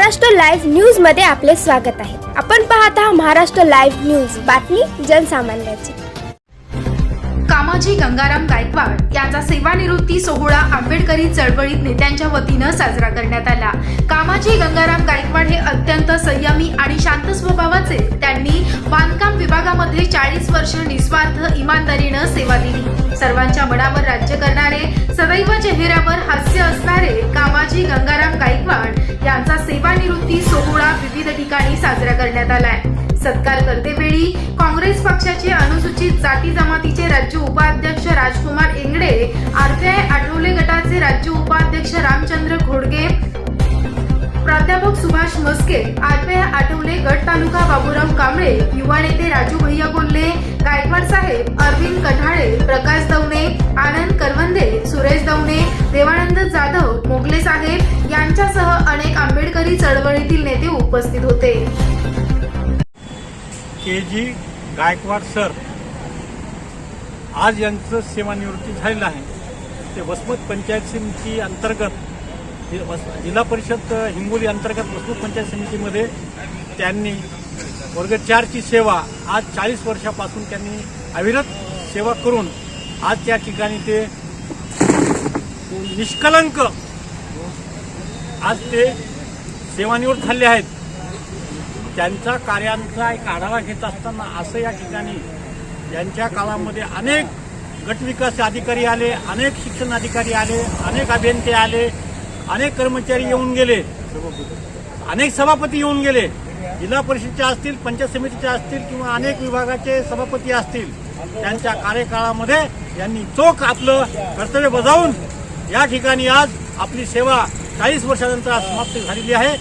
Maharashtra live न्यूजमध्ये आपले स्वागत आहे. आपण पाहत आहात महाराष्ट्र लाईव्ह न्यूज. बातमी जनसामान्याची. कामाजी गंगाराम गायकवाड यांचा सेवानिवृत्ती सोहळा आंबेडकरी चळवळीत नेत्यांच्या वतीनं साजरा करण्यात आला. कामाजी गंगाराम गायकवाड हे अत्यंत संयमी आणि शांत स्वभावाचे. त्यांनी बांधकाम विभागामध्ये चाळीस वर्ष निस्वार्थ इमानदारीनं सेवा दिली. सर्वांच्या मनावर राज्य करणारे सदैव चेहऱ्यावर हास्य असणार विविध ठिकाणी साजरा करण्यात आलाय. सत्कार करतेवेळी काँग्रेस पक्षाचे अनुसूचित जाती जमातीचे राज्य उपाध्यक्ष राजकुमार इंगडे आरपीआय आठवले गटाचे राज्य उपाध्यक्ष रामचंद्र घोडगे प्राध्यापक सुभाष मस्के आरपीआय आठवले गट तालुका बाबूराव कांबळे युवा नेते राजू भैया गोल्ले गायकवाड साहेब अरविंद कठाळे शेतकरी चळवळीतील नेते उपस्थित होते. के जी गायकवाड सर आज यांचं सेवानिवृत्ती झालेलं आहे. ते वसमत पंचायत समिती अंतर्गत जिल्हा परिषद हिंगोली अंतर्गत वसमत पंचायत समितीमध्ये त्यांनी वर्ग चारची सेवा आज चाळीस वर्षापासून त्यांनी अविरत सेवा करून आज त्या ठिकाणी ते निष्कलंक. आज ते सेवानिवृत्त झाले आहेत. त्यांचा कार्यांचा एक आढावा घेत असताना असं या ठिकाणी यांच्या काळामध्ये अनेक गटविकास अधिकारी आले अनेक शिक्षण अधिकारी आले अनेक अभियंते आले अनेक कर्मचारी येऊन गेले. अनेक सभापती येऊन गेले. जिल्हा परिषदचे असतील पंचायत समितीचे असतील किंवा अनेक विभागाचे सभापती असतील त्यांच्या कार्यकाळामध्ये यांनी चोख आपलं कर्तव्य बजावून या ठिकाणी आज आपली सेवा चाळीस वर्षानंतर आज समाप्त झालेली आहे.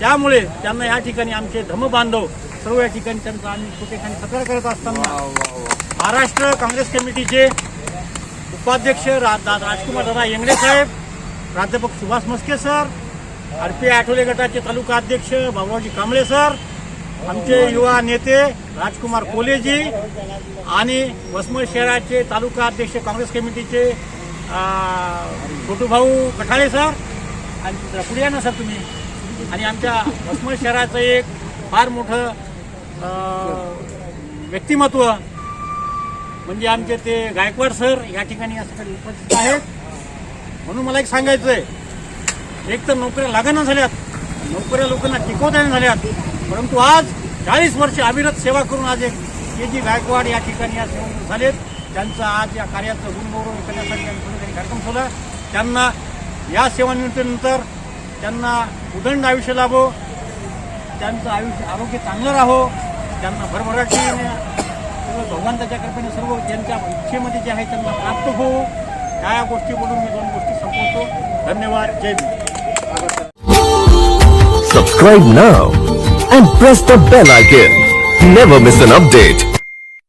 त्यामुळे त्यांना या ठिकाणी आमचे धर्मबांधव सर्व या ठिकाणी त्यांचा आम्ही ठिकाणी तक्रार करत असताना महाराष्ट्र काँग्रेस कमिटीचे उपाध्यक्ष रा, राजकुमार दादा येंगडे साहेब प्राध्यापक Subhash Maske sir R P Athawale गटाचे तालुका अध्यक्ष बाबुरावजी कांबळे सर आमचे युवा नेते राजकुमार कोलेजी आणि वसमत शहराचे तालुका अध्यक्ष काँग्रेस कमिटीचे अं, छोटू भाऊ कठाळे सर आणि जरा पुढे या ना सर तुम्ही. आणि आमच्या वसमत शहराचं एक फार मोठं व्यक्तिमत्व म्हणजे आमचे ते गायकवाड सर या ठिकाणी असं उपस्थित आहेत. म्हणून मला एक सांगायचं आहे एक तर नोकऱ्या लागणं झाल्यात नोकऱ्या लोकांना टिकवता झाल्यात. परंतु आज चाळीस वर्ष अविरत सेवा करून आज एक के जी गायकवाड या ठिकाणी या सेवा झालेत त्यांचं आज या कार्याचं गुणगौरव करण्यासाठी त्यांनी कार्यक्रम ठेवला. त्यांना या सेवानिवृत्तीनंतर त्यांना उदंड आयुष्य लाभो त्यांचं आयुष्य आरोग्य चांगलं राहो त्यांना भरभराटी सर्व भगवंताच्या कृपेने सर्व ज्यांच्या इच्छेमध्ये जे आहे त्यांना प्राप्त होऊ या गोष्टी बोलून मी दोन गोष्टी संपवतो धन्यवाद जय भीम नाव now and press the bell icon. Never miss an update.